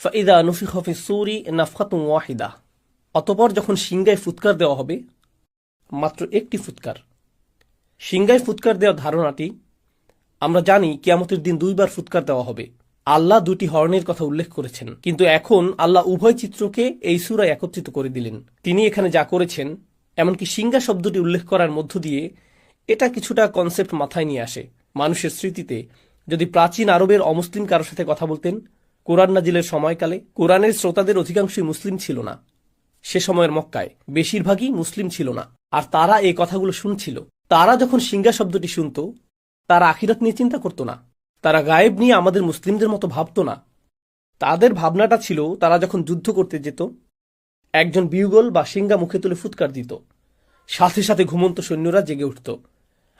ফাইদা নুফিখ ফি সুরি নাফখাতুম ওয়াহিদা অতপর যখন সিংগায় ফুৎকার দেওয়া হবে, মাত্র একটি ফুৎকার। সিংগায় ফুৎকার দেওয়ার ধারণাটি, আমরা জানি কিয়ামতের দিন দুইবার ফুৎকার দেওয়া হবে। আল্লাহ দুটি হর্নের কথা উল্লেখ করেছেন। কিন্তু এখন আল্লাহ উভয় চিত্রকে এই সুরায় একত্রিত করে দিলেন। তিনি এখানে যা করেছেন, এমনকি সিঙ্গা শব্দটি উল্লেখ করার মধ্য দিয়ে এটা কিছুটা কনসেপ্ট মাথায় নিয়ে আসে। মানুষের স্মৃতিতে যদি প্রাচীন আরবের অমুসলিম কারোর সাথে কথা বলতেন কোরআন নাজিলের সময়কালে কোরআনের শ্রোতাদের অধিকাংশই মুসলিম ছিল না। সে সময়ের মক্কায় বেশিরভাগই মুসলিম ছিল না। আর তারা এই কথাগুলো শুনছিল। তারা যখন সিঙ্গা শব্দটি শুনত, তারা আখিরাত নিয়ে চিন্তা করত না। তারা গায়েব নিয়ে আমাদের মুসলিমদের মতো ভাবত না। তাদের ভাবনাটা ছিল, তারা যখন যুদ্ধ করতে যেত, একজন বিউগল বা সিঙ্গা মুখে তুলে ফুৎকার দিত। সাথে সাথে ঘুমন্ত সৈন্যরা জেগে উঠত।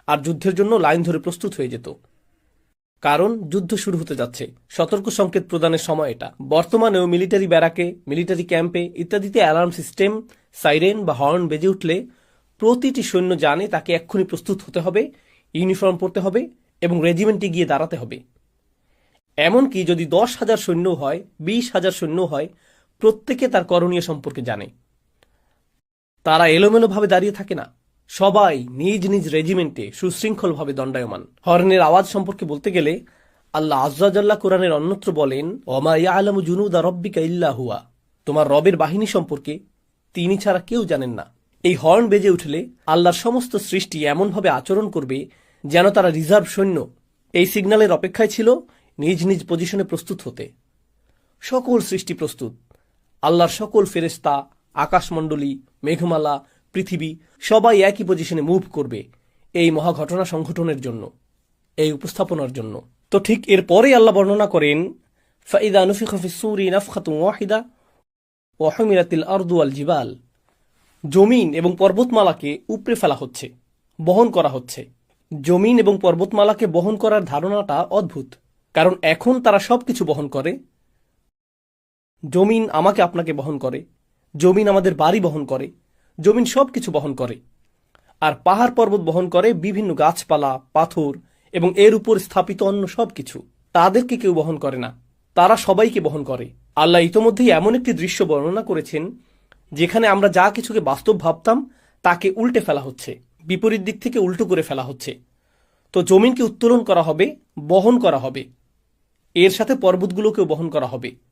আর যুদ্ধের জন্য লাইন ধরে প্রস্তুত হয়ে যেত। কারণ যুদ্ধ শুরু হতে যাচ্ছে। সতর্ক সংকেত প্রদানের সময় এটা। বর্তমানেও মিলিটারি ব্যারাকে, মিলিটারি ক্যাম্পে ইত্যাদিতে অ্যালার্ম সিস্টেম, সাইরেন বা হর্ন বেজে উঠলে প্রতিটি সৈন্য জানে তাকে এক্ষুনি প্রস্তুত হতে হবে, ইউনিফর্ম পরতে হবে এবং রেজিমেন্টে গিয়ে দাঁড়াতে হবে। এমনকি যদি দশ হাজার সৈন্য হয়, বিশ হাজার সৈন্য হয়, প্রত্যেকে তার করণীয় সম্পর্কে জানে। তারা এলোমেলোভাবে দাঁড়িয়ে থাকে না। সবাই নিজ নিজ রেজিমেন্টে সুশৃঙ্খলভাবে দণ্ডায়মান। হর্নের আওয়াজ সম্পর্কে বলতে গেলে, আল্লাহ আজ্জাজাল্লাহ কোরআনের অন্যত্র বলেন অমা ইয়া আলমু জুনুদা রব্বিকা ইল্লা হুয়া। তোমার রবের বাহিনী সম্পর্কে তিনি ছাড়া কেউ জানেন না। এই হর্ন বেজে উঠলে আল্লাহর সমস্ত সৃষ্টি এমনভাবে আচরণ করবে যেন তারা রিজার্ভ সৈন্য। এই সিগন্যালের অপেক্ষায় ছিল নিজ নিজ পজিশনে প্রস্তুত হতে। সকল সৃষ্টি প্রস্তুত। আল্লাহর সকল ফেরেস্তা আকাশমণ্ডলী, মেঘমালা পৃথিবী সবাই একই পজিশনে মুভ করবে এই মহাঘটনা সংঘটনের জন্য, এই উপস্থাপনার জন্য। তো ঠিক এরপরে আল্লাহ বর্ণনা করেন, ফাইদা নুফিখ সুরি নাফখাতুম ওয়াহিদা ওয়াহমিরাতিল আরদু আল জিবাল। জমিন এবং পর্বতমালাকে উপড়ে ফেলা হচ্ছে, বহন করা হচ্ছে। জমিন এবং পর্বতমালাকে বহন করার ধারণাটা অদ্ভুত, কারণ এখন তারা সবকিছু বহন করে। জমিন আমাকে আপনাকে বহন করে, জমিন আমাদের বাড়ি বহন করে জমিন সবকিছু বহন করে। আর পাহাড় পর্বত বহন করে বিভিন্ন গাছপালা, পাথর এবং এর উপর স্থাপিত অন্য সবকিছু। তাদেরকে কেউ বহন করে না। তারা সবাইকে বহন করে। আল্লাহ ইতোমধ্যেই এমন একটি দৃশ্য বর্ণনা করেছেন, যেখানে আমরা যা কিছুকে বাস্তব ভাবতাম, তাকে উল্টে ফেলা হচ্ছে। বিপরীত দিক থেকে উল্টো করে ফেলা হচ্ছে। তো জমিনকে উত্তোলন করা হবে, বহন করা হবে। এর সাথে পর্বতগুলোকেও বহন করা হবে।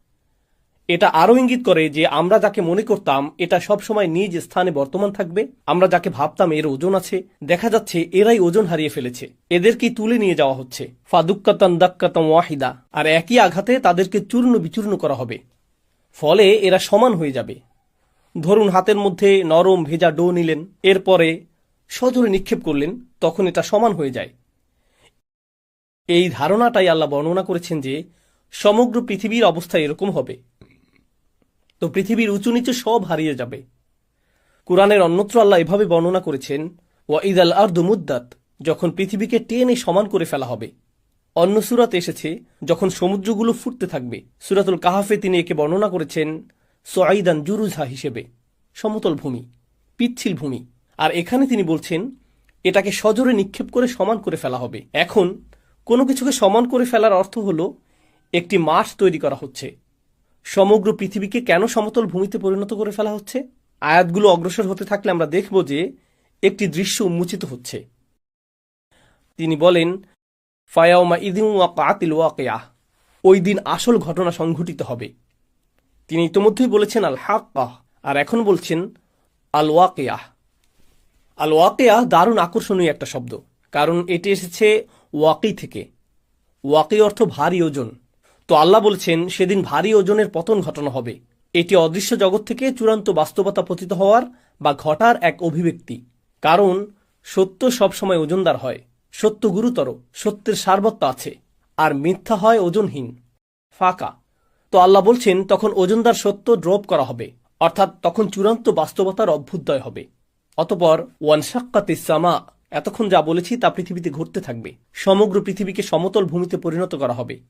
এটা আরও ইঙ্গিত করে যে আমরা যাকে মনে করতাম এটা সব সময় নিজ স্থানে বর্তমান থাকবে, আমরা যাকে ভাবতাম এর ওজন আছে, দেখা যাচ্ছে এরাই ওজন হারিয়ে ফেলেছে। এদেরকেই তুলে নিয়ে যাওয়া হচ্ছে। ফাদুক্কাতান দাক্কাতাম ওয়াহিদা। আর একই আঘাতে তাদেরকে চূর্ণ বিচূর্ণ করা হবে। ফলে এরা সমান হয়ে যাবে। ধরুন হাতের মধ্যে নরম ভেজা ডো নিলেন, এরপরে সজোরে নিক্ষেপ করলেন, তখন এটা সমান হয়ে যায়। এই ধারণাটাই আল্লাহ বর্ণনা করেছেন যে সমগ্র পৃথিবীর অবস্থা এরকম হবে। তো পৃথিবীর উঁচু নিচু সব হারিয়ে যাবে। কোরআনের অন্যত্র আল্লাহ এভাবে বর্ণনা করেছেন, ওয়া ওয়াঈদ আল আর্দ মুদ্দাত যখন পৃথিবীকে টেনে সমান করে ফেলা হবে। অন্য সুরাত এসেছে, যখন সমুদ্রগুলো ফুটতে থাকবে। সুরাতুল কাহাফে তিনি একে বর্ণনা করেছেন, সোয়াইদান জুরুজা হিসেবে। সমতল ভূমি, পিচ্ছিল ভূমি। আর এখানে তিনি বলছেন, এটাকে সজোরে নিক্ষেপ করে সমান করে ফেলা হবে। এখন কোনো কিছুকে সমান করে ফেলার অর্থ হল, একটি মাঠ তৈরি করা হচ্ছে। সমগ্র পৃথিবীকে কেন সমতল ভূমিতে পরিণত করে ফেলা হচ্ছে? আয়াতগুলো অগ্রসর হতে থাকলে আমরা দেখব যে একটি দৃশ্য উন্মোচিত হচ্ছে। তিনি বলেন, ফায়াউমা ইদিন ওয়াকাতিল ওয়াকিয়া ওই দিন আসল ঘটনা সংঘটিত হবে। তিনি ইতোমধ্যেই বলেছেন আল হাক্কাহ আর এখন বলছেন আল ওয়াকিয়াহ আল ওয়াকিয়াহ দারুণ আকর্ষণীয় একটা শব্দ, কারণ এটি এসেছে ওয়াকি থেকে। ওয়াকি অর্থ ভারী ওজন। তো আল্লাহ বলছেন, সেদিন ভারী ওজনের পতন ঘটনা হবে। এটি অদৃশ্য জগৎ থেকে চূড়ান্ত বাস্তবতা পতিত হওয়ার বা ঘটার এক অভিব্যক্তি। কারণ, সত্য সবসময় ওজনদার হয়। সত্য গুরুতর, সত্যের সারবত্তা আছে, আর মিথ্যা হয় ওজনহীন, ফাঁকা। তো আল্লাহ বলছেন, তখন ওজনদার সত্য ড্রপ করা হবে, অর্থাৎ তখন চূড়ান্ত বাস্তবতার অভ্যুদয় হবে। অতপর ওয়ানসাক্কাত ইসামা এতক্ষণ যা বলেছি তা পৃথিবীতে ঘটতে থাকবে। সমগ্র পৃথিবীকে সমতল ভূমিতে পরিণত করা হবে।